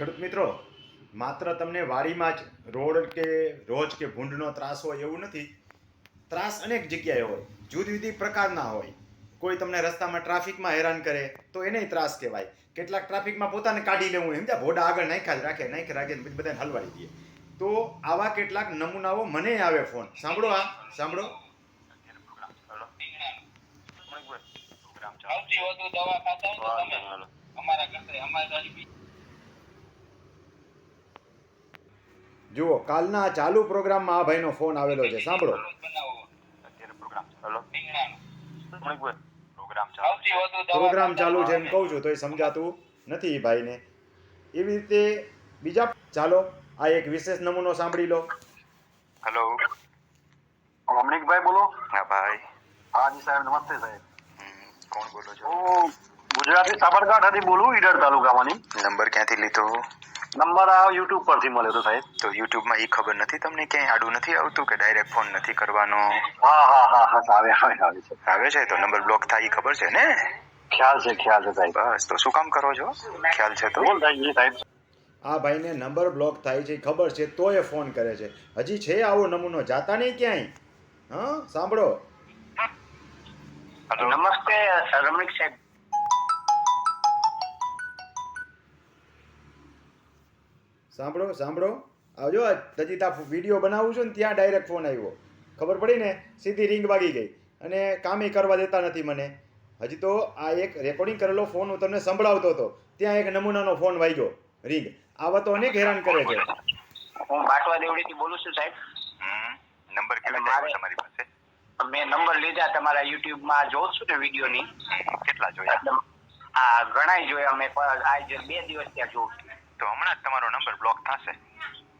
ખેડૂત મિત્રો, માત્ર તમને વાડીમાં જ રોડ કે રોજ કે ભૂંડનો ત્રાસ હોય એવું નથી. ત્રાસ અનેક જગ્યાએ હોય, જુદી જુદી પ્રકારના હોય. કોઈ તમને રસ્તામાં ટ્રાફિકમાં હેરાન કરે, તો એને ત્રાસ કહેવાય. કેટલાક ટ્રાફિકમાં પોતાને કાઢી લેવું એમ ત્યાં ભોડા આગળ નાખ્યા જ રાખે નાખી રાખે બધાને હલવાડી દઈએ તો આવા કેટલાક નમૂનાઓ મને આવે ફોન. સાંભળો આ, સાંભળો. અમારા કરતા અમારે તો હજી બીજી જુઓ કાલના ચાલુ પ્રોગ્રામમાં આ ભાઈનો ફોન આવેલો છે. સાંભળો. પ્રોગ્રામ ચાલુ. છે. એમ કહું છું તો એ સમજાતું નથી ભાઈને. એવી રીતે બીજા ચાલો આ એક વિશેષ નમૂનો સાંભળી લો. હેલો. રમણીકભાઈ બોલો. હા ભાઈ. હા જી સાહેબ નમસ્તે સાહેબ. કોણ બોલો છો? ગુજરાતી સાબરકાંઠાથી બોલું ઈડર તાલુકામાંની નંબર ક્યાંથી લીધો? નંબર આ યુટ્યુબ પરથી મળ્યો હતો સાહેબ. તો યુટ્યુબમાં એ ખબર નથી તમને ક્યાંય આડું નથી આવતું કે ડાયરેક્ટ ફોન નથી કરવાનો? હા હા હા હા આવે આવે આવે છે. આવે છે? તો નંબર બ્લોક થાય એ ખબર છે ને? ખ્યાલ છે ખ્યાલ છે સાહેબ. બસ તો શું કામ કરો છો? ખ્યાલ છે તો? બોલ સાહેબ આ ભાઈને નંબર બ્લોક થાય છે ખબર છે તો એ ફોન કરે છે. હજી છે આવો નમૂનો? જાતા નહીં ક્યાંય? હા સાંભળો. નમસ્તે રમણીક સાહેબ. સાંભળો સાંભળો. આવજો આ તજીતા વીડિયો બનાવું છું ને ત્યાં ડાયરેક્ટ ફોન આવ્યો. ખબર પડી ને? સીધી રિંગ વાગી ગઈ. અને કામે કરવા દેતા નથી મને. હજી તો આ એક રેકોર્ડિંગ કરેલો ફોન હું તમને સંભળાવતો હતો. ત્યાં એક નમૂનાનો ફોન વાગ્યો રિંગ આવા તો અનેક હેરાન કરે છે. હું બાટવા દેવડીથી બોલું છું સાહેબ. નંબર કેટલા મારે- તમારી પાસે? મેં નંબર લીધા તમારા યુટ્યુબમાં જોઉં છું ને વિડીયોની. ની કેટલા જોયા? હા આ ઘણાય જોયા. મેં પણ આજ બે દિવસ ત્યાં જોઉં છું. તો હમણાં જ તમારો નંબર બ્લોક થશે.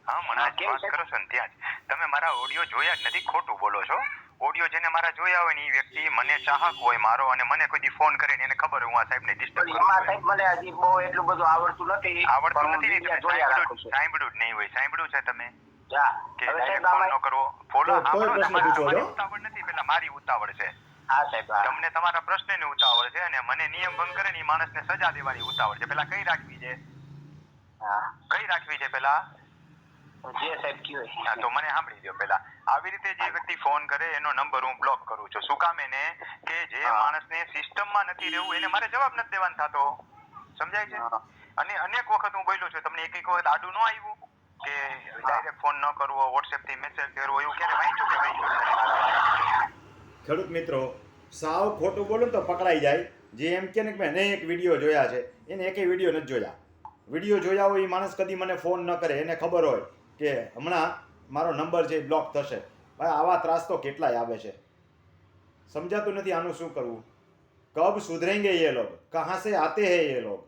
હા મને વાત કરો છો ને ત્યાં જ. તમે મારા ઓડિયો જોયા જ નથી ખોટું બોલો છો. ઓડિયો જેને મારા જોયા હોય ને એ વ્યક્તિ મને ચાહક હોય મારો અને મને કોઈ દી ફોન કરે ને એને ખબર હું આ સાહેબને ડિસ્ટર્બ કરું સાહેબ મને હજી બહુ એટલું બધું આવડતું નથી આવડતું નથી ને સાંભળ્યું જ નહીં હોય. સાંભળ્યું છે તમે? કે સાહેબ ફોન નો કરવો. ફોલો ને, ઉતાવળ નથી પેલા મારી ઉતાવળ છે. સાહેબ તમને તમારા પ્રશ્નની ઉતાવળ છે અને મને નિયમ ભંગ કરે ને માણસ ને સજા દેવાની ઉતાવળ છે. પેલા કઈ રાખવી છે? કઈ રાખવી છે પેલા? જે સાહેબ કયો હા તો મને સાંભળી દો પેલા. આવી રીતે જે વ્યક્તિ ફોન કરે એનો નંબર હું બ્લોક કરું છું. શું કામ એને? કે જે. માણસને સિસ્ટમમાં નથી રહેવું એને મારે જવાબ નથી દેવાનો થતો. સમજાય છે? અને અનેક વખત હું બોલ્યો છું તમને એક એક વખત આડું ન આવ્યું? કે ડાયરેક્ટ ફોન ન કરવો વોટ્સએપથી મેસેજ કરવો એવું ક્યારે વાંચ્યું કે વાંચ્યું? ખેડૂત મિત્રો સાવ ખોટું બોલો તો પકડાઈ જાય. જે એમ કે ને કે મેં એક વીડિયો જોયા છે. એને એકે વીડિયો નથી જોયા. વીડિયો જોયા હોય એ માણસ કદી મને ફોન ન કરે, એને ખબર હોય કે હમણાં મારો નંબર છે બ્લોક થશે. ભાઈ, આવા ત્રાસ તો કેટલાય આવે છે. સમજાતું નથી આનું શું કરવું? કબ સુધરેંગે એ લોગ કહાં સે આતે હે એ લોગ